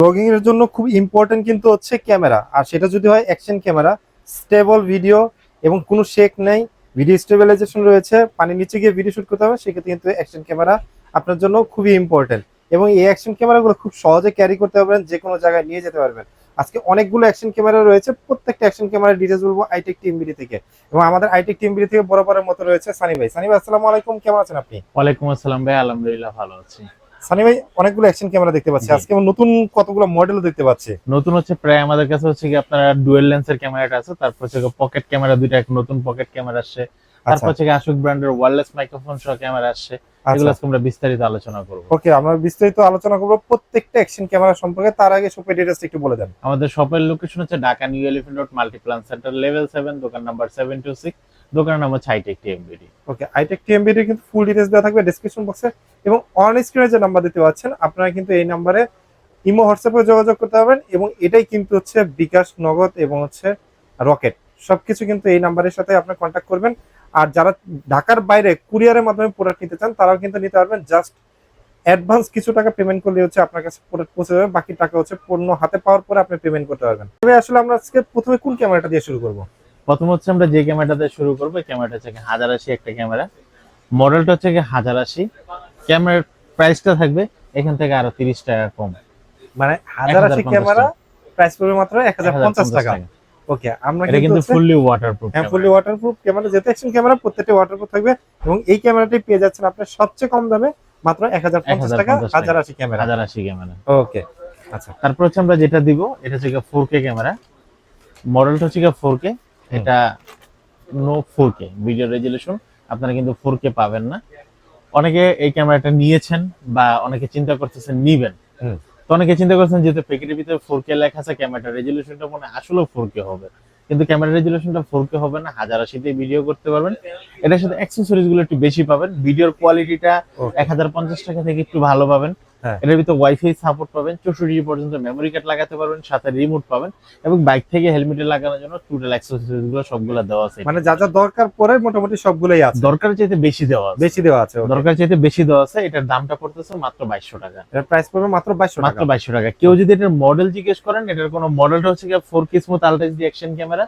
Blogging এর জন্য খুব ইম্পর্টেন্ট কিন্তু হচ্ছে ক্যামেরা। আর সেটা যদি হয় অ্যাকশন ক্যামেরা স্টেবল ভিডিও এবং কোনো শেক নেই। ভিডিও স্টেবিলাইজেশন রয়েছে, পানির নিচে গিয়ে ভিডিও শুট করতে হবে, সেক্ষেত্রে কিন্তু অ্যাকশন ক্যামেরা আপনার জন্য খুবই ইম্পর্টেন্ট এবং এই অ্যাকশন ক্যামেরাগুলো খুব সহজে ক্যারি করতে পারবেন যে কোনো জায়গায় নিয়ে যেতে পারবেন। আজকে অনেকগুলো অ্যাকশন ক্যামেরা রয়েছে, প্রত্যেকটা অ্যাকশন ক্যামেরার ডিটেলস বলব আইটেক টিএমবিডি থেকে। এবং আমাদের আইটেক টিএমবিডি থেকে বরাবরের মতো রয়েছে সানি ভাই। সানি ভাই, আসসালামু আলাইকুম, কেমন আছেন আপনি? ওয়ালাইকুম আসসালাম ভাই, আলহামদুলিল্লাহ ভালো আছি। সানি ভাই অনেকগুলো অ্যাকশন ক্যামেরা দেখতে পাচ্ছি। আজকে নতুন কতগুলো মডেলও দেখতে পাচ্ছি। নতুন হচ্ছে প্রায় আমাদের কাছে হচ্ছে কি আপনার ডুয়েল লেন্সের ক্যামেরাটা আছে তারপর হচ্ছে পকেট ক্যামেরা দুইটা এক নতুন পকেট ক্যামেরা আসছে। তারপর হচ্ছে আশুক ব্র্যান্ডের ওয়্যারলেস মাইক্রোফোন সহ ক্যামেরা আসছে। এগুলো আজকে আমরা বিস্তারিত আলোচনা করব। ওকে আমরা বিস্তারিত আলোচনা করব প্রত্যেকটা অ্যাকশন ক্যামেরা সম্পর্কে। তার আগে শপের ডিটেলস একটু বলে দেন। আমাদের শপের লোকেশন হচ্ছে Dhaka new elephant road multiplan center level seven দোকান নাম্বার সেভেন টু সিক্স দোকানের নাম হচ্ছে হাইটেক টিএমবিডি ওকে আইটেক টিএমবিডি কিন্তু ফুল ডিটেলস দেওয়া থাকবে ডেসক্রিপশন বক্সে এবং অন স্ক্রিনে যে নাম্বার দিতে পাচ্ছেন, আপনারা কিন্তু এই নাম্বারে ইমো হোয়াটসঅ্যাপে যোগাযোগ করতে পারবেন এবং এটাই কিন্তু হচ্ছে বিকাশ, নগদ এবং হচ্ছে রকেট। সবকিছু কিন্তু এই নাম্বারের সাথে আপনি কন্ট্যাক্ট করবেন। আর যারা ঢাকার বাইরে কুরিয়ারের মাধ্যমে প্রোডাক্ট নিতে চান, তারাও কিন্তু নিতে পারবেন। জাস্ট অ্যাডভান্স কিছু টাকা পেমেন্ট করলে হচ্ছে আপনার কাছে প্রোডাক্ট পৌঁছে যাবে। বাকি টাকা হচ্ছে পণ্য হাতে পাওয়ার পরে আপনি পেমেন্ট করতে পারবেন। তবে আসলে আমরা আজকে প্রথমে কোন ক্যামেরাটা দিয়ে শুরু করব? প্রথম হচ্ছে আমরা যে ক্যামেরাটা শুরু করব ক্যামেরাটা হচ্ছে হাজার আশি একটা ক্যামেরা। মডেলটা হচ্ছে হাজার আশি। ক্যামেরার প্রাইসটা থাকবে এখান থেকে আরও তিরিশ টাকা কম। মানে হাজার আশি ক্যামেরা প্রাইস পড়বে মাত্র এক হাজার পঞ্চাশ টাকা। ওকে আমরা কিন্তু ফুললি ওয়াটারপ্রুফ হ্যাঁ fully waterproof camera action camera প্রত্যেকটা ওয়াটারপ্রুফ থাকবে এবং এই ক্যামেরাটি পেয়ে যাচ্ছেন আপনার সবচেয়ে কম দামে মাত্র এক হাজার পঞ্চাশ টাকা 1050 টাকা। হাজার আশি ক্যামেরা। হাজার আশি ক্যামেরা। ওকে আচ্ছা। তারপর হচ্ছে আমরা যেটা দিব এটা হচ্ছে ফোর কে ক্যামেরা। মডেলটা হচ্ছে ফোর কে এটা no four K video resolution আপনারা কিন্তু ফোর কে পাবেন না। অনেকে এই ক্যামেরাটা নিয়েছেন বা অনেকে চিন্তা করতেছেন নিবেন। তো অনেকে চিন্তা করছেন যেহেতু প্যাকেটের ভিতরে ফোর কে লেখা আছে ক্যামেরাটা রেজলিউশনটা মনে আসলেও ফোর কে হবে। কিন্তু ক্যামেরা রেজলিউশনটা ফোর কে হবে না হাজার আশিতে ভিডিও করতে পারবেন। এটার সাথে অ্যাক্সেসরিজগুলো একটু বেশি পাবেন ভিডিওর কোয়ালিটিটা এক হাজার পঞ্চাশ টাকা থেকে একটু ভালো পাবেন। এটার ভিতরে ওয়াইফাই সাপোর্ট পাবেন চৌষট্টি পর্যন্ত মেমোরি কার্ড লাগাতে পারবেন সাথে রিমোট পাবেন এবং বাইক থেকে হেলমেটে লাগানোর জন্য টোটাল অ্যাক্সেসরিজগুলো সবগুলো দেওয়া আছে। মানে যা যা দরকার পরে মোটামুটি সবগুলোই আছে। দরকার চাইতে বেশি দেওয়া আছে। বেশি দেওয়া আছে দরকার চাইতে বেশি দেওয়া আছে এটার দামটা পড়তেছে মাত্র বাইশশো টাকা। এর প্রাইস পড়বে মাত্র বাইশশো মাত্র টাকা। বাইশশো টাকা। কেউ যদি এটার মডেল জিজ্ঞেস করেন এটার কোনো মডেলটা হচ্ছে four K smooth ultra D action camera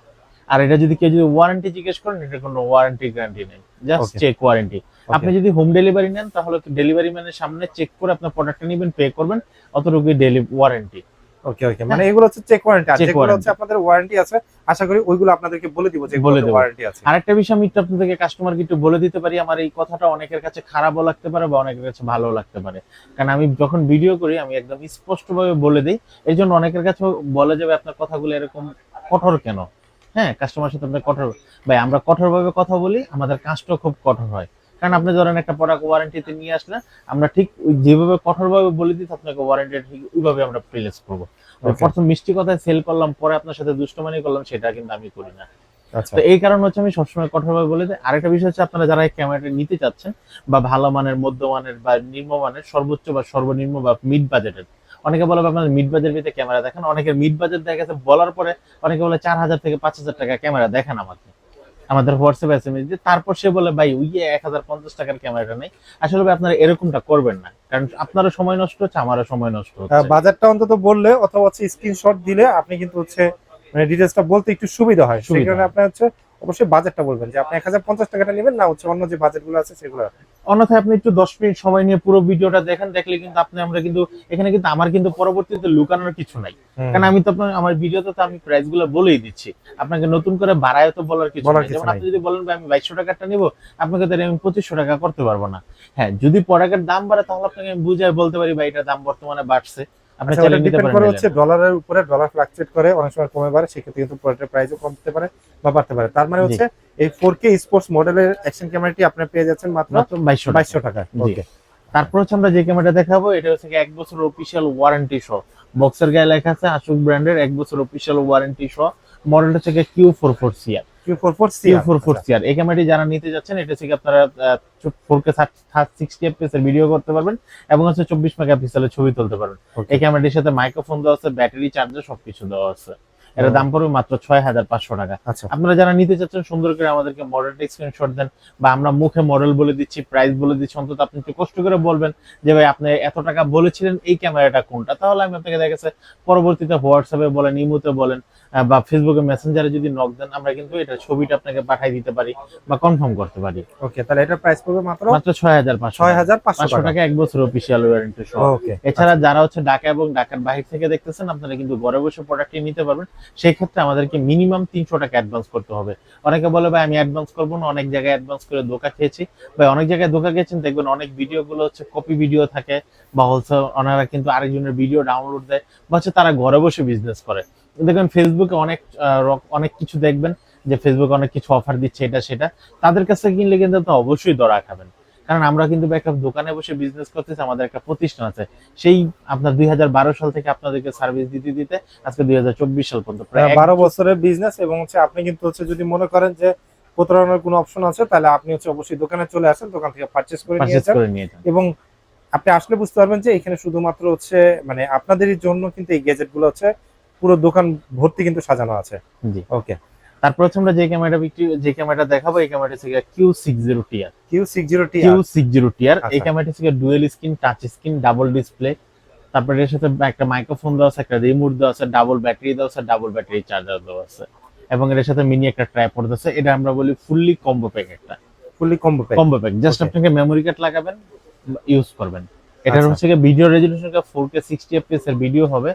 আর এটা যদি কেউ যদি ওয়ারেন্টি জিজ্ঞেস করেন এটার কোনো ওয়ারেন্টি গ্যারান্টি নেই। জাস্ট চেক ওয়ারেন্টি আপনি যদি হোম ডেলিভারি নেন তাহলে ডেলিভারি ম্যানের সামনে চেক করে আপনার প্রোডাক্টটা নেবেন পে করবেন অত অতটুকুই ডেলি ওয়ারেন্টি ওকে ওকে মানে এগুলো হচ্ছে চেক ওয়ারেন্টি আর যেগুলো হচ্ছে আপনাদের ওয়ারেন্টি আছে আশা করি ওইগুলো আপনাদেরকে বলে দিব যে বলে। ওয়ারেন্টি আছে। আরেকটা বিষয় আমি একটু আপনাদেরকে কাস্টমারকে একটু বলে দিতে পারি আমার এই কথাটা অনেকের কাছে খারাপও লাগতে পারে বা অনেকের কাছে ভালো লাগতে পারে। কারণ আমি যখন ভিডিও করি আমি একদম স্পষ্টভাবে বলে দিই। এই জন্য অনেকের কাছে বলে যাবে আপনার কথাগুলো এরকম কঠোর কেন? হ্যাঁ কাস্টমার সাথে আপনি কঠোর ভাই আমরা কঠোরভাবে কথা বলি আমাদের কাজটাও খুব কঠোর হয়। কারণ আপনি ধরেন একটা প্রোডাক্ট ওয়ারেন্টিতে নিয়ে আসলেন আমরা ঠিক ওই যেভাবে কঠোরভাবে বলে দিই আপনাকে ওয়ারেন্টি ঠিক ওইভাবে আমরা প্লেস করব। প্রথম মিষ্টি কথায় সেল করলাম পরে আপনার সাথে দুষ্টমানি করলাম সেটা কিন্তু আমি করি না। আচ্ছা। তো এই কারণ হচ্ছে আমি সবসময় কঠোরভাবে বলে দিই। আরেকটা বিষয় হচ্ছে আপনারা যারা এই ক্যামেরাটা নিতে চাচ্ছেন বা ভালো মানের মধ্যমানের বা নিম্নমানের সর্বোচ্চ বা সর্বনিম্ন বা মিড বাজেটের অনেকে বলে আপনার মিড বাজেট ভিতরে ক্যামেরা দেখেন অনেকের মিড বাজেট দেখা গেছে বলার পরে অনেকে বলে চার হাজার থেকে পাঁচ হাজার টাকা ক্যামেরা দেখেন আমাকে। আমাদের হোয়াটসঅ্যাপ এস এম এস দিয়ে তারপর সে বলে ভাই ওই এক হাজার পঞ্চাশ টাকার ক্যামেরাটা নেই। আসলে ভাই আপনারা এরকমটা করবেন না। কারণ আপনারও সময় নষ্ট হচ্ছে আমারও সময় নষ্ট হচ্ছে। বাজারটা অন্তত বললে অথবা হচ্ছে স্ক্রিনশট দিলে আপনি কিন্তু হচ্ছে মানে ডিটেলসটা বলতে একটু সুবিধা হয়। সেই সুবিধা কারণে হয়। আপনি হচ্ছে অবশ্যই বাজেটটা বলবেন যে আপনি এক হাজার পঞ্চাশ টাকাটা নেবেন না হচ্ছে অন্য যে বাজেটগুলো আছে সেগুলো অন্যথায় আপনি একটু দশ মিনিট সময় নিয়ে পুরো ভিডিওটা দেখেন দেখলে কিন্তু আপনি আমরা কিন্তু এখানে কিন্তু আমার কিন্তু পরবর্তীতে লুকানোর কিছু নাই। কারণ আমি তো আপনার আমার ভিডিওতে তো আমি প্রাইসগুলো বলেই দিচ্ছি। আপনাকে নতুন করে বাড়ায় তো বলার কিছু নাই। যেমন আপনি যদি বলেন আমি বাইশশো টাকাটা নিবো আপনাকে তাহলে আমি পঁচিশশো টাকা করতে পারব না। হ্যাঁ যদি প্রোডাক্টের দাম বাড়ে তাহলে আপনাকে আমি বুঝায় বলতে পারি ভাই এটার দাম বর্তমানে বাড়ছে। আপনি আচ্ছা, চাইলে নিতে পারেন করে হচ্ছে ডলারের উপরে ডলার ফ্লাকচুয়েট করে অনেক সময় কমে বাড়ে সেক্ষেত্রে কিন্তু প্রোডাক্টের প্রাইসও কমতে পারে বা বাড়তে পারে। তার মানে হচ্ছে এই ফোর কে স্পোর্টস মডেলের অ্যাকশন ক্যামেরাটি আপনি পেয়ে যাচ্ছেন মাত্র মাত্র বাইশশো টাকা। ওকে তারপর হচ্ছে আমরা যে ক্যামেরাটা দেখাবো এটা হচ্ছে এক বছর অফিসিয়াল ওয়ারেন্টি সহ। বক্সের গায়ে লেখা আছে আশুক ব্র্যান্ডের এক বছর অফিসিয়াল ওয়ারেন্টি সহ। মডেলটা হচ্ছে কিউ ফোর ফোর সিআর এই ক্যামেরাটি যারা নিতে যাচ্ছেন এটা থেকে আপনারা ফোর কে সিক্সটি এফপিএস এর ভিডিও করতে পারবেন এবং হচ্ছে চব্বিশ ছবি তুলতে পারবেন। এই ক্যামেরাটির সাথে মাইক্রোফোন দেওয়া আছে ব্যাটারি চার্জার সবকিছু দেওয়া আছে। এটা দাম পড়বে মাত্র ছয় হাজার পাঁচশো টাকা। আচ্ছা। আপনারা যারা নিতে চাচ্ছেন সুন্দর করে আমাদেরকে মডেলটা স্ক্রিনশট দেন বা আমরা মুখে মডেল বলে দিচ্ছি প্রাইস বলে দিচ্ছি অন্তত আপনি একটু কষ্ট করে বলবেন যে ভাই আপনি এত টাকা বলেছিলেন এই ক্যামেরাটা কোনটা? তাহলে আমি আপনাকে দেখা গেছে পরবর্তীতে হোয়াটসঅ্যাপে বলেন ইমোতে বলেন বা ফেসবুকে মেসেঞ্জারে যদি নক দেন আমরা কিন্তু এটা ছবিটা আপনাকে পাঠিয়ে দিতে পারি বা কনফার্ম করতে পারি। ওকে তাহলে এটা প্রাইস পড়বে মাত্র মাত্র ছয় হাজার পাঁচশো ছয় হাজার পাঁচশো পাঁচশো টাকা। টাকা এক বছর অফিসিয়াল ওয়ারেন্টি সহ। এছাড়া যারা হচ্ছে ঢাকা এবং ঢাকার বাহির থেকে দেখতেছেন আপনারা কিন্তু ঘরে বসে প্রোডাক্টটি নিতে পারবেন। সেই ক্ষেত্রে আমাদেরকে মিনিমাম তিনশো টাকা অ্যাডভান্স করতে হবে। অনেকে বলে, ভাই, আমি অ্যাডভান্স করব না, অনেক জায়গায় অ্যাডভান্স করে ধোকা খেয়েছি। ভাই, অনেক জায়গায় ধোকা খেয়েছেন, দেখবেন অনেক ভিডিও গুলো হচ্ছে কপি ভিডিও থাকে বা হচ্ছে ওনারা কিন্তু আরেকজনের ভিডিও ডাউনলোড দেয় বা হচ্ছে তারা ঘরে বসে বিজনেস করে। দেখবেন ফেসবুকে অনেক অনেক কিছু দেখবেন যে ফেসবুকে অনেক কিছু অফার দিচ্ছে এটা সেটা। তাদের কাছে কিনলে কিন্তু অবশ্যই দরা খাবেন। কারণ আমরা কিন্তু একটা দোকানে বসে বিজনেস করতেছি আমাদের একটা প্রতিষ্ঠান আছে। সেই আপনার দুই সাল থেকে আপনাদেরকে সার্ভিস দিতে দিতে আজকে দুই সাল পর্যন্ত প্রায় বারো বছরের বিজনেস এবং হচ্ছে আপনি কিন্তু হচ্ছে যদি মনে করেন যে প্রতারণার কোনো অপশন আছে তাহলে আপনি হচ্ছে অবশ্যই দোকানে চলে আসেন দোকান থেকে পারচেস করে নিয়ে যান। এবং আপনি আসলে বুঝতে পারবেন যে এখানে শুধুমাত্র হচ্ছে মানে আপনাদেরই জন্য কিন্তু এই গ্যাজেটগুলো হচ্ছে পুরো দোকান ভর্তি কিন্তু সাজানো আছে। জি। ওকে তারপর হচ্ছে আমরা যে ক্যামেরাটা বিক্রি যে ক্যামেরাটা দেখাবো এই ক্যামেরাটা হচ্ছে Q six zero TR Q six zero T Q six zero TR এই আচ্ছা। ক্যামেরাটা হচ্ছে dual screen touch screen double display তারপরে এর সাথে একটা মাইক্রোফোন দেওয়া আছে একটা রিমোট দেওয়া আছে ডাবল ব্যাটারি দেওয়া আছে ডাবল ব্যাটারি চার্জার দেওয়া আছে। এবং এর সাথে মিনি একটা ট্রাইপড আছে এটা আমরা বলি ফুললি কম্বো প্যাক একটা। Fully combo pack combo pack just আপনাকে মেমোরি কার্ড লাগাবেন ইউজ করবেন। এটার আচ্ছা। হচ্ছে video four K sixty FPS এর ভিডিও হবে।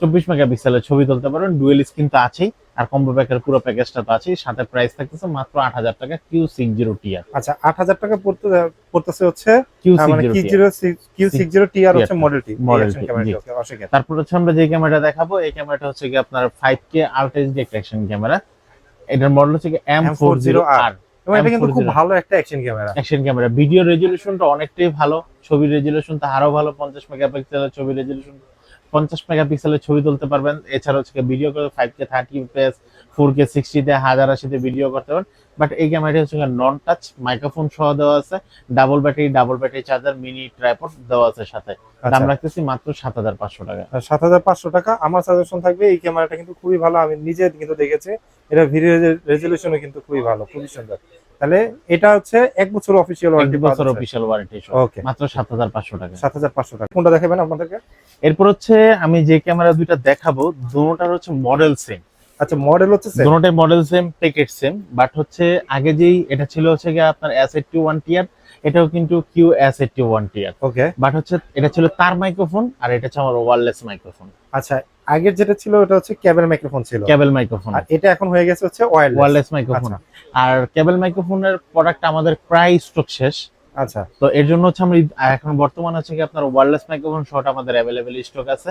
চব্বিশ মেগাপিক্সেলের ছবি তুলতে পারবেন। ডুয়েল স্ক্রিন তো আছেই আর কম্বো প্যাকের পুরো প্যাকেজটা তো আছেই। সাথে প্রাইস থাকতেছে মাত্র আট হাজার টাকা কিউ সিক্স জিরো টিআর আচ্ছা আট হাজার টাকা পড়তে পড়তেছে হচ্ছে Q six zero zero Q six zero T R হচ্ছে টি আর। মডেলটি টি। অসুবিধা তারপর হচ্ছে আমরা যে ক্যামেরাটা দেখাবো এই ক্যামেরাটা হচ্ছে কি আপনার five K ultra HD action camera এটার মডেল হচ্ছে কি এম ফোর জিরো আর এবং এটা কিন্তু খুব ভালো একটা action camera action camera video রেজলিউশনটা অনেকটাই ভালো ছবি রেজলিউশন তো আরও ভালো পঞ্চাশ মেগাপিক্সেলের ছবি রেজলিউশন পঞ্চাশ মেগাপিক্সেলের ছবি তুলতে পারবেন। এছাড়া হচ্ছে ভিডিও করে five K thirty FPS four K সিক্সটিতে হাজার আশিতে ভিডিও করতে পারেন বাট এই ক্যামেরাটি হচ্ছে নন টাচ মাইক্রোফোন সহ দেওয়া আছে। Double battery double battery charger mini tripod দেওয়া আছে সাথে। আচ্ছা। দাম রাখতেছি মাত্র সাত হাজার পাঁচশো টাকা। সাত হাজার পাঁচশো টাকা। আমার সাজেশন থাকবে এই ক্যামেরাটা কিন্তু খুবই ভালো। আমি নিজে কিন্তু দেখেছি। এটা ভিডিও রেজলিউশনও কিন্তু খুবই ভালো খুবই সুন্দর। তাহলে এটা হচ্ছে এক বছর অফিসিয়াল ওয়ারেন্টি বছর অফিসিয়াল ওয়ারেন্টি ওকে মাত্র সাত হাজার পাঁচশো টাকা। সাত হাজার পাঁচশো টাকা। কোনটা দেখাবেন আপনাদেরকে? এরপর হচ্ছে আমি যে ক্যামেরা দুইটা দেখাবো দুটোটার হচ্ছে মডেল সেম আচ্ছা মডেল হচ্ছে same। দুটোটাই model same packet same but হচ্ছে আগে যেই এটা ছিল হচ্ছে গিয়ে আপনার এস এইটটি ওয়ান টিয়ার এটাও কিন্তু Q S eighty one tier okay but হচ্ছে এটা ছিল তার মাইক্রোফোন আর এটা হচ্ছে আমার ওয়্যারলেস মাইক্রোফোন আচ্ছা আগের যেটা ছিল ওটা হচ্ছে কেবল মাইক্রোফোন ছিল। কেবল মাইক্রোফোন আর এটা এখন হয়ে গেছে হচ্ছে ওয়্যারলেস ওয়্যারলেস মাইক্রোফোন আচ্ছা। আর কেবল মাইক্রোফোনের প্রোডাক্ট আমাদের প্রায় স্টক শেষ। আচ্ছা। তো এর জন্য হচ্ছে আমরা এখন বর্তমানে হচ্ছে কি আপনার ওয়্যারলেস মাইক্রোফোন শর্ট আমাদের অ্যাভেলেবেল স্টক আছে।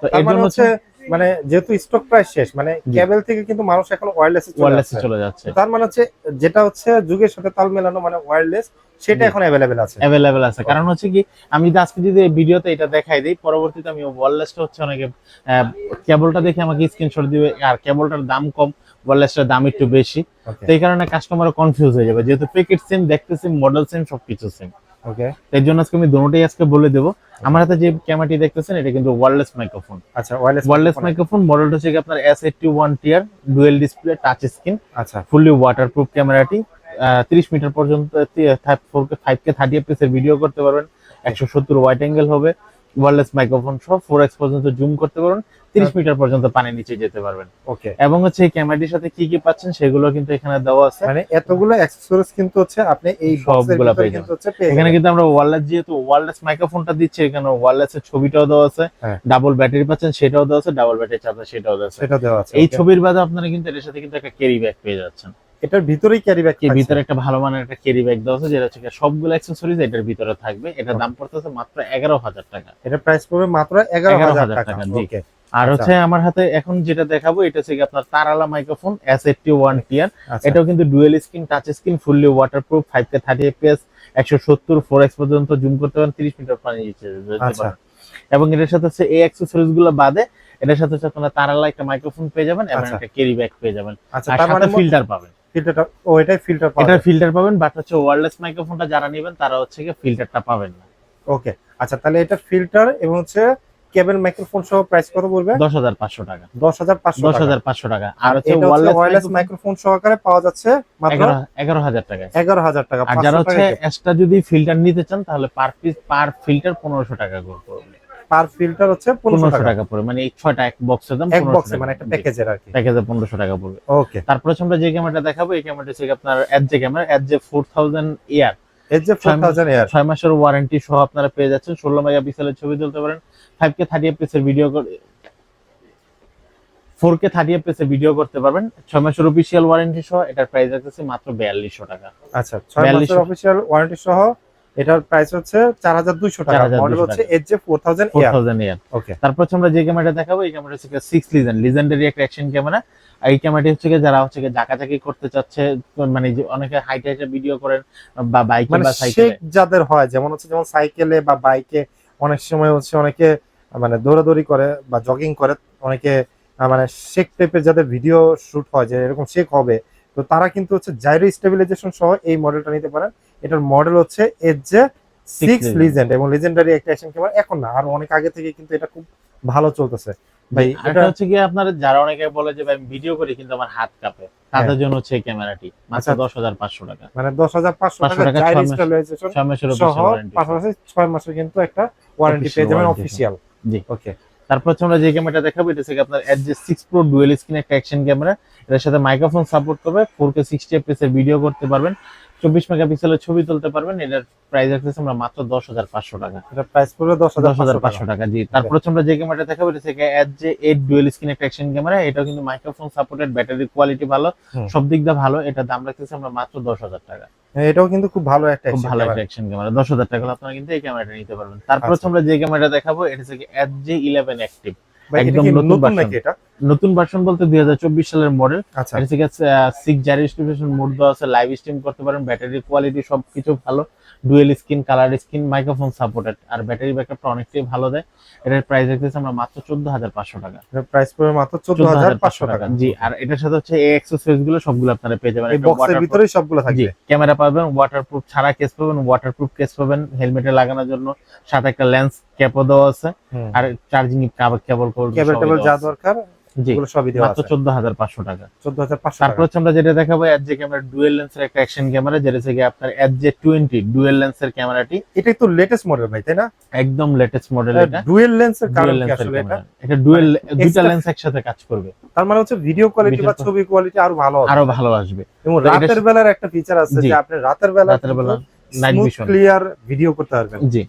তো এর মানে জন্য হচ্ছে মানে যেহেতু স্টক প্রাইস শেষ মানে কেবল থেকে কিন্তু মানুষ এখন ওয়্যারলেস ওয়্যারলেস চলে যাচ্ছে। তার মানে হচ্ছে যেটা হচ্ছে যুগের সাথে তাল মেলানো মানে ওয়্যারলেস সেটা এখন অ্যাভেলেবেল আছে। অ্যাভেলেবেল আছে। কারণ হচ্ছে কি আমি যদি আজকে যদি এই ভিডিওতে এটা দেখাই দিই পরবর্তীতে আমি ওয়্যারলেসটা হচ্ছে অনেকে কেবলটা দেখে আমাকে স্ক্রিনশট দিবে আর কেবলটার দাম কম ওয়্যারলেসটার দাম একটু বেশি। তো এই কারণে কাস্টমার কনফিউজ হয়ে যাবে। যেহেতু প্যাকেট সেম দেখতে সেম মডেল সেম সবকিছু সেম ওকে এর জন্য আজকে আমি দুটোটাই আজকে বলে দেবো। আমার হাতে যে ক্যামেরাটি দেখতেছেন এটা কিন্তু ওয়্যারলেস মাইক্রোফোন আচ্ছা ওয়্যারলেস ওয়্যারলেস মাইক্রোফোন মডেলটা হচ্ছে আপনার S eighty one tier dual display touch screen আচ্ছা ফুললি ওয়াটারপ্রুফ ক্যামেরাটি তিরিশ মিটার পর্যন্ত ফাইভ কে থার্টি এফপিএস এর ভিডিও করতে পারবেন। একশো সত্তর ওয়াইড অ্যাঙ্গেল হবে। ওয়ারলেস মাইক্রোফোন সহ ফোর এক্স পর্যন্ত জুম করতে পারবেন তিরিশ মিটার পর্যন্ত পানির নিচে যেতে পারবেন। ওকে। এবং হচ্ছে এই ক্যামেরাটির সাথে কি কি পাচ্ছেন সেগুলো কিন্তু এখানে দেওয়া আছে। মানে এতগুলো অ্যাক্সেসরিজ কিন্তু হচ্ছে আপনি এই সবগুলা পেয়ে পেয়ে এখানে কিন্তু আমরা ওয়ারলেস যেহেতু ওয়ারলেস মাইক্রোফোনটা দিচ্ছি এখানে ওয়ারলেস এর ছবিটাও দেওয়া আছে। হ্যাঁ। ডাবল ব্যাটারি পাচ্ছেন সেটাও দেওয়া আছে। ডাবল ব্যাটারি চার্জার সেটাও দেওয়া আছে। সেটা দেওয়া আছে এই ছবির বাদে আপনারা কিন্তু এর সাথে কিন্তু একটা ক্যারি ব্যাগ পেয়ে যাচ্ছেন। এটার ভিতরেই ক্যারি ব্যাগ ভিতরে একটা ভালো মানের একটা ক্যারি ব্যাগ দেওয়া আছে যেটা হচ্ছে সবগুলো অ্যাক্সেসরিজ এটার ভিতরে থাকবে। এটার দাম পড়তেছে মাত্র এগারো হাজার টাকা। এটা প্রাইস পড়বে মাত্র এগারো হাজার 11,000 টাকা। ওকে আর আচ্ছা। হচ্ছে আমার হাতে এখন যেটা দেখাবো এটা হচ্ছে আপনার তারালা microphone S eighty one tier এটাও কিন্তু dual screen touch screen fully waterproof five K thirty FPS একশো সত্তর ফোর এক্স পর্যন্ত জুম করতে পারেন তিরিশ মিটার পানি আচ্ছা। এবং এটার সাথে হচ্ছে এই অ্যাক্সেসরিজগুলো বাদে এটার সাথে হচ্ছে আপনারা তারালা একটা মাইক্রোফোন পেয়ে যাবেন এবং আচ্ছা। একটা ক্যারি ব্যাগ পেয়ে যাবেন। আচ্ছা আর তার মানে সাথে ফিল্টার পাবেন। ফিল্টারটা ও এটাই ফিল্টার এটার ফিল্টার পাবেন বাট হচ্ছে ওয়্যারলেস মাইক্রোফোনটা যারা নেবেন তারা হচ্ছে গিয়ে ফিল্টারটা পাবেন না। ওকে আচ্ছা তাহলে এটা ফিল্টার এবং হচ্ছে কেবল মাইক্রোফোন সহ প্রাইস কত পড়বে? দশ হাজার পাঁচশো টাকা। টাকা। আর হচ্ছে ওয়্যারলেস মাইক্রোফোন সহকারে পাওয়া যাচ্ছে মাত্র এগারো এগারো হাজার টাকায় এগারো হাজার টাকা আর যারা হচ্ছে এক্সট্রা যদি ফিল্টার নিতে চান তাহলে পার পিস পার ফিল্টার পনেরোশো টাকা করে পড়বে। পার ফিল্টার হচ্ছে পনেরোশো পনেরোশো টাকা। টাকা পড়বে। মানে এই ছয়টা এক বক্সের দাম এক বক্সে মানে একটা প্যাকেজের আর কি। প্যাকেজে পনেরোশো টাকা পড়বে। ওকে তারপর আমরা যে ক্যামেরাটা দেখাবো এই ক্যামেরাটা হচ্ছে আপনার যে ক্যামেরা ফোর থাউজেন্ড ইয়ার এর মাস- থাউজেন্ড এয়ার ছয় মাসের ওয়ারেন্টি সহ আপনারা পেয়ে যাচ্ছেন। ষোলো মেগা পিক্সেলের ছবি তুলতে পারেন। ফাইভ কে থার্টি এফপিএসের ভিডিও ফোর কে থার্টি এফপিএসের ভিডিও করতে পারবেন। ছয় মাসের অফিসিয়াল ওয়ারেন্টি সহ এটার প্রাইস রাখতেছি মাত্র বিয়াল্লিশশো টাকা। আচ্ছা ছয় মাসের অফিসিয়াল ওয়ারেন্টি সহ এটার প্রাইস হচ্ছে চার হাজার দুইশো টাকা। মডেল হচ্ছে থাউজেন্ড থাউজেন্ড ইয়ার ওকে তারপর আমরা যে ক্যামেরাটা দেখাবো এই ক্যামেরা হচ্ছে সিক্স লিজেন্ড লিজেন্ডারি একটা অ্যাকশন ক্যামেরা এই ক্যামেরাটি হচ্ছে যারা হচ্ছে জাকাজাকি করতে চাচ্ছে মানে যে অনেকে হাইট হাইটে ভিডিও করেন বা বাইকে মানে বা সাইকেলে যাদের হয় যেমন হচ্ছে যেমন সাইকেলে বা বাইকে অনেক সময় হচ্ছে অনেকে মানে দৌড়াদৌড়ি করে বা জগিং করে অনেকে মানে শেক টাইপের যাদের ভিডিও শুট হয় যে এরকম শেক হবে তো তারা কিন্তু হচ্ছে জাইরো স্টেবিলাইজেশন সহ এই মডেলটা নিতে পারেন। এটার মডেল হচ্ছে এর যে সিক্স লিজেন্ড এবং লিজেন্ডারি একটা অ্যাকশন ক্যামেরা এখন না আর অনেক আগে থেকে কিন্তু এটা খুব ভালো চলতেছে। ভাই এটা হচ্ছে গিয়ে আপনার যারা অনেকে বলে যে ভাই ভিডিও করি কিন্তু আমার হাত কাঁপে। তাদের জন্য হচ্ছে এই ক্যামেরাটি মাত্র হ্যাঁ। আচ্ছা। দশ হাজার পাঁচশো টাকা। মানে দশ হাজার পাঁচশো টাকা টাকা জাইরো স্টেবিলাইজেশন সহ পাশাপাশি ছয় মাসের কিন্তু একটা ওয়ারেন্টি পেয়ে যাবেন অফিসিয়াল জি। ওকে তারপর হচ্ছে আমরা যে ক্যামেরাটা দেখাবো, এটা হচ্ছে আপনার যে সিক্স প্রো ডুয়েল স্ক্রিন একটা অ্যাকশন ক্যামেরা এটার সাথে মাইক্রোফোন সাপোর্ট করবে ফোর কে সিক্সটি এফপিএস এর ভিডিও করতে পারবেন। চব্বিশ মেগাপিক্সেলের ছবি তুলতে পারবেন এটার প্রাইস রাখতেছি আমরা মাত্র দশ হাজার পাঁচশো টাকা। এটা প্রাইস পড়বে দশ হাজার পাঁচশো টাকা। জি। তারপর হচ্ছে আমরা যে ক্যামেরাটা দেখাবো এটা থেকে এর যে এইট ডুয়েল স্ক্রিন একটা অ্যাকশন ক্যামেরা এটাও কিন্তু মাইক্রোফোন সাপোর্টেড ব্যাটারি কোয়ালিটি ভালো সব দিক দিয়ে ভালো এটা দাম রাখতেছি আমরা মাত্র দশ হাজার টাকা। এটাও কিন্তু খুব ভালো একটা খুব ভালো একটা অ্যাকশন ক্যামেরা দশ হাজার টাকা আপনারা কিন্তু এই ক্যামেরাটা নিতে পারবেন। তারপর আচ্ছা। হচ্ছে আমরা যে ক্যামেরাটা দেখাবো এটা হচ্ছে এর যে ইলেভেন অ্যাক্টিভ একদম নতুন নাকি এটা? নতুন ভার্সন বলতে দুই হাজার চব্বিশ সালের মডেল আচ্ছা। সিক্স জারি স্টিমেশন মোড দেওয়া আছে লাইভ স্ট্রিম করতে পারেন ব্যাটারি কোয়ালিটি সবকিছু ভালো। Dual screen colour screen microphone supported আর ব্যাটারি ব্যাকআপটা অনেকটাই ভালো দেয়। এটার প্রাইস রাখতেছি আমরা মাত্র চোদ্দ হাজার পাঁচশো টাকা। প্রাইস পড়বে মাত্র চোদ্দ হাজার পাঁচশো টাকা। জি আর এটার সাথে হচ্ছে এই অ্যাক্সেসরিজগুলো সবগুলো আপনারা পেয়ে যাবেন। বক্সের ভিতরেই সবগুলো থাকবে। ক্যামেরা পাবেন ওয়াটারপ্রুফ ছাড়া কেস পাবেন ওয়াটারপ্রুফ কেস পাবেন হেলমেটে লাগানোর জন্য। সাথে একটা লেন্স ক্যাপও দেওয়া আছে। আর চার্জিং কেবল কেবল কেবল যা দরকার। এগুলো সবই দেওয়া আছে। চোদ্দ হাজার পাঁচশো টাকা। তারপর হচ্ছে আমরা যেটা দেখাবো ক্যামেরা ডুয়েল লেন্সের একটা অ্যাকশন ক্যামেরা যেটা আপনার ডুয়েল লেন্সের ক্যামেরাটি এটা তো লেটেস্ট মডেল ভাই তাই না? একদম লেটেস্ট মডেল এটা ডুয়েল লেন্সের কারণ ডুয়েল কি আসলে এটা? এটা ডুয়েল দুইটা লেন্স একসাথে কাজ করবে। তার মানে হচ্ছে ভিডিও কোয়ালিটি বা ছবি কোয়ালিটি আরও ভালো হবে। আরও ভালো আসবে। এবং রাতের বেলার একটা ফিচার আছে যে আপনি রাতের বেলা রাতের বেলা নাইট ভিশন ক্লিয়ার ভিডিও করতে পারবেন। জি।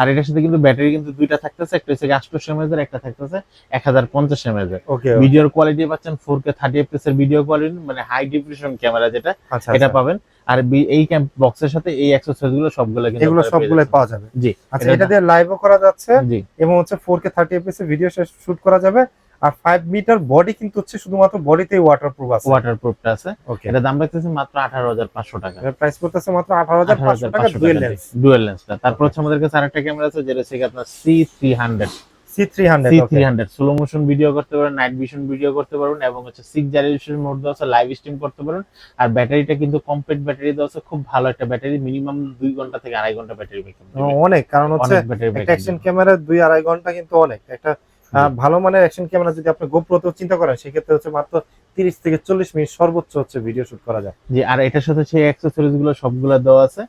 আর এটার সাথে কিন্তু ব্যাটারি কিন্তু দুইটা থাকতেছে একটা হচ্ছে আটশো এমএজ এর একটা থাকতেছে এক হাজার পঞ্চাশ এমএজ এর। ওকে ভিডিওর কোয়ালিটি পাচ্ছেন ফোর কে থার্টি এফপিএস এর ভিডিও কোয়ালিটি মানে হাই ডিপ্রেশন ক্যামেরা যেটা আচ্ছা এটা আচ্ছা। পাবেন। আর এই এই বক্সের সাথে এই অ্যাক্সেসরিজগুলো সবগুলো কিন্তু এগুলো সবগুলো পাওয়া যাবে। জি। আচ্ছা এটা- এটা দিয়ে লাইভও করা যাচ্ছে জি। এবং হচ্ছে ফোর কে থার্টি এফএস এর ভিডিও শুট করা যাবে। আর ফাইভ মিটার বডি কিন্তু হচ্ছে শুধুমাত্র বডিতেই ওয়াটারপ্রুফ আছে। ওয়াটারপ্রুফটা আছে। ওকে এটা দাম রাখতেছে মাত্র আঠারো হাজার পাঁচশো টাকা। এর প্রাইস করতেছে মাত্র আঠারো হাজার পাঁচশো টাকা ডুয়েল লেন্স ডুয়েল লেন্সটা তারপর হচ্ছে আমাদের কাছে আরেকটা ক্যামেরা আছে যেটা হচ্ছে আপনার C three hundred C three hundred C three hundred slow motion video করতে পারবেন নাইট ভিশন ভিডিও করতে পারবেন এবং হচ্ছে সিক্স জেনারেশন মোড দেওয়া আছে লাইভ স্ট্রিম করতে পারবেন। আর ব্যাটারিটা কিন্তু কমপ্লিট ব্যাটারি দেওয়া আছে খুব ভালো একটা ব্যাটারি। মিনিমাম দুই ঘণ্টা থেকে আড়াই ঘণ্টা ব্যাটারি ব্যাকআপ অনেক কারণ হচ্ছে একটা অ্যাকশন ক্যামেরা দুই আড়াই ঘণ্টা কিন্তু অনেক। একটা ভালো মানের অ্যাকশন ক্যামেরা যদি আপনি গোপ্রতেও চিন্তা করেন সেক্ষেত্রে হচ্ছে মাত্র তিরিশ থেকে চল্লিশ মিনিট সর্বোচ্চ হচ্ছে ভিডিও শুট করা যায়। জি আর এটার সাথে সেই অ্যাক্সেসরিজগুলো সবগুলো দেওয়া আছে।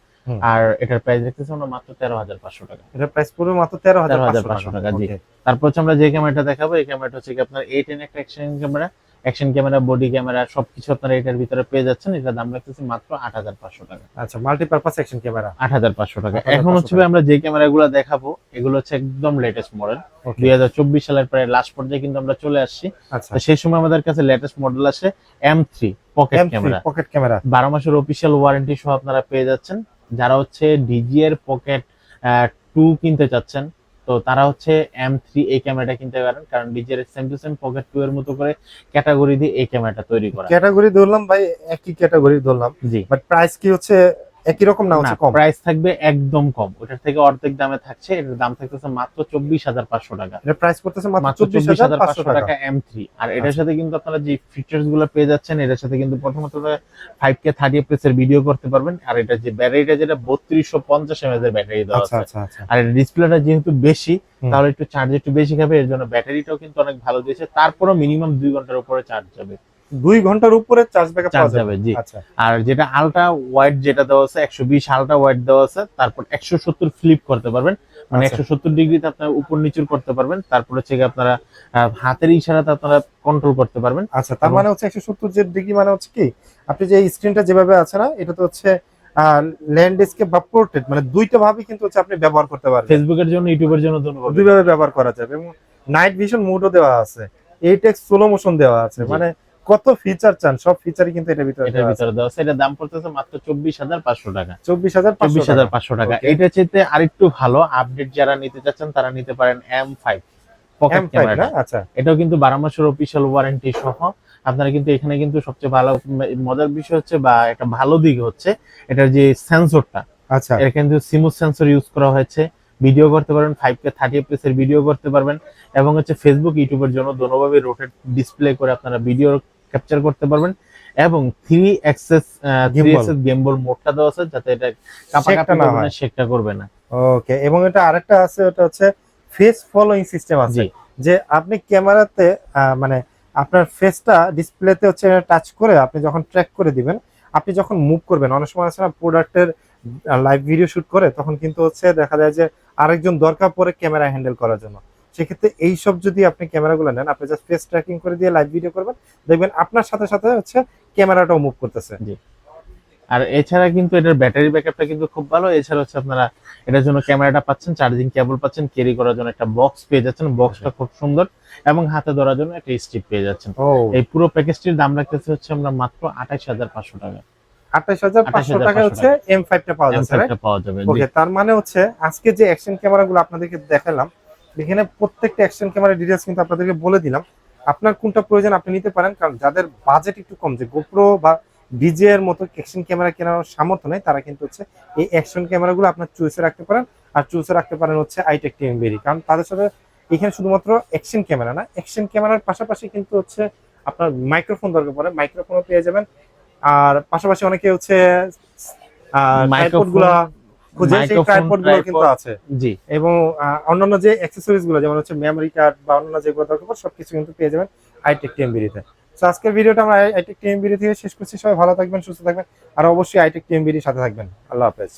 আর এটার প্রাইস দেখতেছি আমরা মাত্র তেরো হাজার পাঁচশো টাকা। এটার প্রাইস পড়বে মাত্র তেরো হাজার 13,500 পাঁচশো টাকা, জি। তারপর হচ্ছে আমরা যে ক্যামেরাটা দেখাবো এই ক্যামেরাটা হচ্ছে কি আপনার এইট এন একটা action camera action camera body camera সবকিছু আপনারা এটার ভিতরে পেয়ে যাচ্ছেন। এটার দাম রাখতেছি মাত্র আট হাজার পাঁচশো টাকা। আচ্ছা মাল্টিপারপাস অ্যাকশন ক্যামেরা আট হাজার পাঁচশো টাকা। এখন হচ্ছে আমরা যে ক্যামেরাগুলো দেখাবো এগুলো হচ্ছে একদম লেটেস্ট মডেল দুই হাজার চব্বিশ সালের প্রায় লাস্ট পর্যায়ে কিন্তু আমরা চলে আসছি। আচ্ছা। সেই সময় আমাদের কাছে লেটেস্ট মডেল আসে M three pocket camera pocket camera বারো মাসের অফিসিয়াল ওয়ারেন্টি সহ আপনারা পেয়ে যাচ্ছেন। যারা হচ্ছে ডিজি এর পকেট টু কিনতে চাচ্ছেন তো তারা হচ্ছে এম থ্রি এই ক্যামেরাটা কিনতে পারেন কারণ ডিজের same two same pocket two এর মতো করে ক্যাটাগরি দিয়ে এই ক্যামেরাটা তৈরি করা। ক্যাটাগরি ধরলাম ভাই একই ক্যাটাগরি ধরলাম। জি। বাট প্রাইস কি হচ্ছে একই রকম না হচ্ছে কম? প্রাইস থাকবে একদম কম। ওটার থেকে অর্ধেক দামে থাকছে এটার দাম থাকতেছে মাত্র চব্বিশ হাজার পাঁচশো টাকা। এটা প্রাইস করতেছে মাত্র মাত্র চব্বিশ চব্বিশ হাজার হাজার পাঁচশো পাঁচশো টাকা টাকা। এম থ্রি আর এটার সাথে কিন্তু আপনারা যে ফিচার্সগুলো পেয়ে যাচ্ছেন এটার সাথে কিন্তু প্রথমত ফাইভ কে থার্টি এফএস এর ভিডিও করতে পারবেন। আর এটা যে ব্যাটারিটা যেটা বত্রিশশো পঞ্চাশ এমএজ এর ব্যাটারি দেওয়া আচ্ছা আছে। আচ্ছা আচ্ছা। আর ডিসপ্লেটা যেহেতু বেশি তাহলে একটু চার্জ একটু বেশি খাবে এর জন্য ব্যাটারিটাও কিন্তু অনেক ভালো দিয়েছে। তারপরও মিনিমাম দুই ঘণ্টার উপরে চার্জ যাবে। দুই ঘণ্টার উপরে চার্জ ব্যাকআপ পাওয়া যাবে। জি। আচ্ছা। আর যেটা আলট্রা ওয়াইড যেটা দেওয়া আছে একশো বিশ আলট্রা ওয়াইড দেওয়া আছে তারপর একশো সত্তর ফ্লিপ করতে পারবেন। মানে আচ্ছা। একশো সত্তর ডিগ্রিতে আপনার উপর নিচুর করতে পারবেন তারপর হচ্ছে আপনারা হাতের ইশারাতে আপনারা কন্ট্রোল করতে পারবেন। আচ্ছা তার মানে হচ্ছে একশো সত্তর যে ডিগ্রি মানে হচ্ছে কি আপনি যে স্ক্রিনটা যেভাবে আছে না এটা তো হচ্ছে ল্যান্ডস্কেপ বা পোর্ট্রেট মানে দুইটা ভাবে কিন্তু হচ্ছে আপনি ব্যবহার করতে পারবেন। ফেসবুকের জন্য ইউটিউবের জন্য। দুইভাবে ব্যবহার করা যাবে। এবং নাইট ভিশন মোডও দেওয়া আছে। এইটেক্স স্লো মোশন দেওয়া আছে। মানে কত ফিচার চান? সব ফিচারই কিন্তু এটা ভিতরে এটার ভিতরে দেওয়া আছে। এটার দাম পড়তেছে মাত্র চব্বিশ হাজার পাঁচশো টাকা। চব্বিশ হাজার চব্বিশ হাজার পাঁচশো টাকা। এটা চাইতে আরেকটু ভালো আপডেট যারা নিতে চাচ্ছেন তারা নিতে পারেন এম ফাইভ পকেট ক্যামেরা আচ্ছা। এটাও কিন্তু বারো মাসের অফিসিয়াল ওয়ারেন্টি সহ। আপনারা কিন্তু এখানে কিন্তু সবচেয়ে ভালো মজার বিষয় হচ্ছে বা একটা ভালো দিক হচ্ছে এটার যে সেন্সরটা আচ্ছা। এটা কিন্তু সিমুথ সেন্সর ইউজ করা হয়েছে। ভিডিও করতে পারবেন ফাইভ কে থার্টি এর ভিডিও করতে পারবেন এবং হচ্ছে ফেসবুক ইউটিউবের জন্য দোনোভাবে রোটেট ডিসপ্লে করে আপনারা ভিডিও ক্যাপচার করতে পারবেন এবং three axis three. Axis gimbal মোডটা দেওয়া আছে যাতে এটা কাপাকাপি না করবে না হয়। শেকটা করবে না ওকে এবং এটা আরেকটা আছে ওটা হচ্ছে ফেস ফলোইং সিস্টেম আছে যে আপনি ক্যামেরাতে মানে আপনার ফেসটা ডিসপ্লেতে হচ্ছে টাচ করে আপনি যখন ট্র্যাক করে দিবেন আপনি যখন মুভ করবেন অনেক সময় আছে না প্রোডাক্টের লাইভ ভিডিও শুট করে তখন কিন্তু হচ্ছে দেখা যায় যে আরেকজন দরকার পড়ে ক্যামেরা হ্যান্ডেল করার জন্য। সেক্ষেত্রে এইসব যদি আপনি ক্যামেরাগুলো নেন আপনি জাস্ট ফেস ট্র্যাকিং করে দিয়ে লাইভ ভিডিও করবেন দেখবেন আপনার সাথে সাথে হচ্ছে ক্যামেরাটাও মুভ করতেছে। জি। আর এছাড়া কিন্তু এটার ব্যাটারি ব্যাকআপটা কিন্তু খুব ভালো। এছাড়া হচ্ছে আপনারা এটার জন্য ক্যামেরাটা পাচ্ছেন চার্জিং কেবল পাচ্ছেন ক্যারি করার জন্য একটা বক্স পেয়ে যাচ্ছেন। বক্সটা খুব সুন্দর এবং হাতে ধরার জন্য একটা স্টিপ পেয়ে যাচ্ছেন। এই পুরো প্যাকেজটির দাম রাখতেছে হচ্ছে আমরা মাত্র আঠাশ হাজার পাঁচশো টাকা। টাকা হচ্ছে এম ফাইভটা পাওয়া যাচ্ছে right? M5 টা পাওয়া জি। ওকে তার মানে হচ্ছে আজকে যে অ্যাকশন ক্যামেরাগুলো আপনাদেরকে দেখালাম এখানে প্রত্যেকটা অ্যাকশন ক্যামেরা ডিটেলস কিন্তু আপনাদেরকে বলে দিলাম আপনার কোনটা প্রয়োজন আপনি নিতে পারেন কারণ যাদের বাজেট একটু কম যে গোপ্রো বা ডিজে এর মতো অ্যাকশন ক্যামেরা কেনার সামর্থ্য নেই তারা কিন্তু হচ্ছে এই অ্যাকশন ক্যামেরাগুলো আপনার চুইসে রাখতে পারেন আর চুইসে রাখতে পারেন হচ্ছে আইটেক টিএমবিডি কারণ তাদের সাথে এখানে শুধুমাত্র অ্যাকশন ক্যামেরা না অ্যাকশন ক্যামেরার পাশাপাশি কিন্তু হচ্ছে আপনার মাইক্রোফোন দরকার পড়ে মাইক্রোফোনও পেয়ে যাবেন আর পাশাপাশি অনেকে হচ্ছে খুঁজে সেই কিন্তু আছে। জি। এবং অন্যান্য যে অ্যাক্সেসরিজগুলো যেমন হচ্ছে মেমরি কার্ড বা অন্যান্য যেগুলো দরকার সবকিছু কিন্তু পেয়ে যাবেন আইটেক টিএমবিডিতে তো আজকের ভিডিওটা আমরা আইটেক টিএমবিডি থেকে শেষ করছি। সবাই ভালো থাকবেন সুস্থ থাকবেন আর অবশ্যই আইটেক টিএমবিডির সাথে থাকবেন। আল্লাহ হাফেজ।